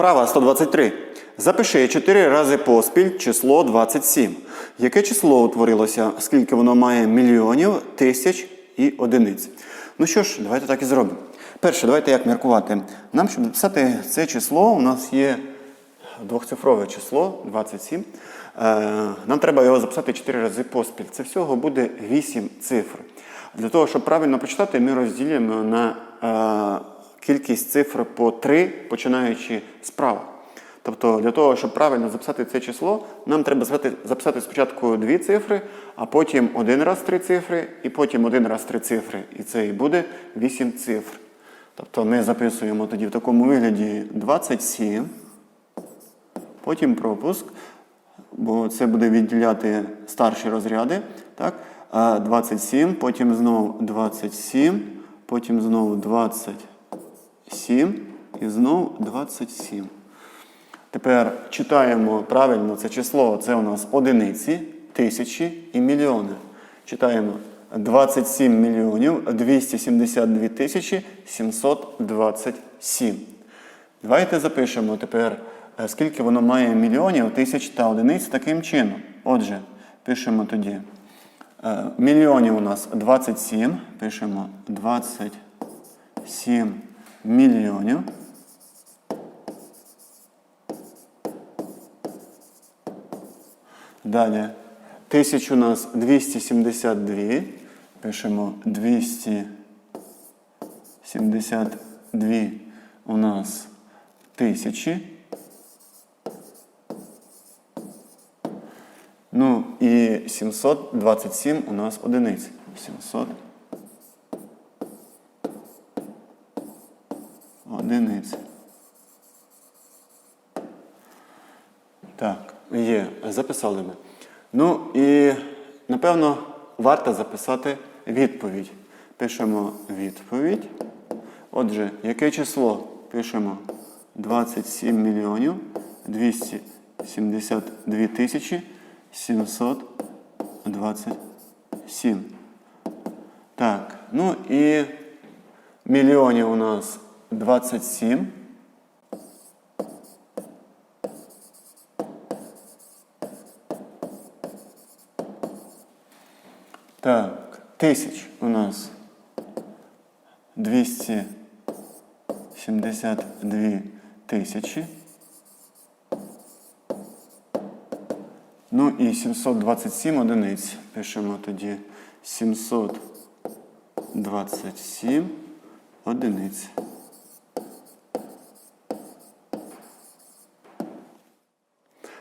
Вправа 123. Запиши 4 рази поспіль число 27. Яке число утворилося, скільки воно має мільйонів, тисяч і одиниць? Ну що ж, давайте так і зробимо. Перше, давайте як міркувати. Нам, щоб записати це число, у нас є двохцифрове число 27. Е, Нам треба його записати 4 рази поспіль. Це всього буде 8 цифр. Для того, щоб правильно прочитати, ми розділимо на е, кількість цифр по 3, починаючи справа. Тобто для того, щоб правильно записати це число, нам треба записати, записати спочатку дві цифри, а потім один раз три цифри, і потім один раз три цифри. І це і буде 8 цифр. Тобто ми записуємо тоді в такому вигляді 27, потім пропуск, бо це буде відділяти старші розряди. Так? 27, потім знову 27, потім знову 27 і знову 27. Тепер читаємо правильно це число. Це у нас одиниці, тисячі і мільйони. Читаємо 27 мільйонів 272 тисячі 727. Давайте запишемо тепер, е, скільки воно має мільйонів, тисяч та одиниць таким чином. Отже, пишемо тоді. е, Мільйонів у нас 27. Пишемо 27 мільйонів. Далі. Тисяч у нас 272. Пишемо 272 у нас тисячі. Ну і 727 у нас одиниць. 700 одиниць. Так, є, записали ми. Ну і напевно варто записати відповідь. Пишемо відповідь. Отже, яке число? Пишемо 27 мільйонів 272 тисячі 727. Так, ну і мільйонів у нас 27. Так, тисяч у нас 272 тисячі. Ну і 727 одиниць. Пишемо тоді 727 одиниць.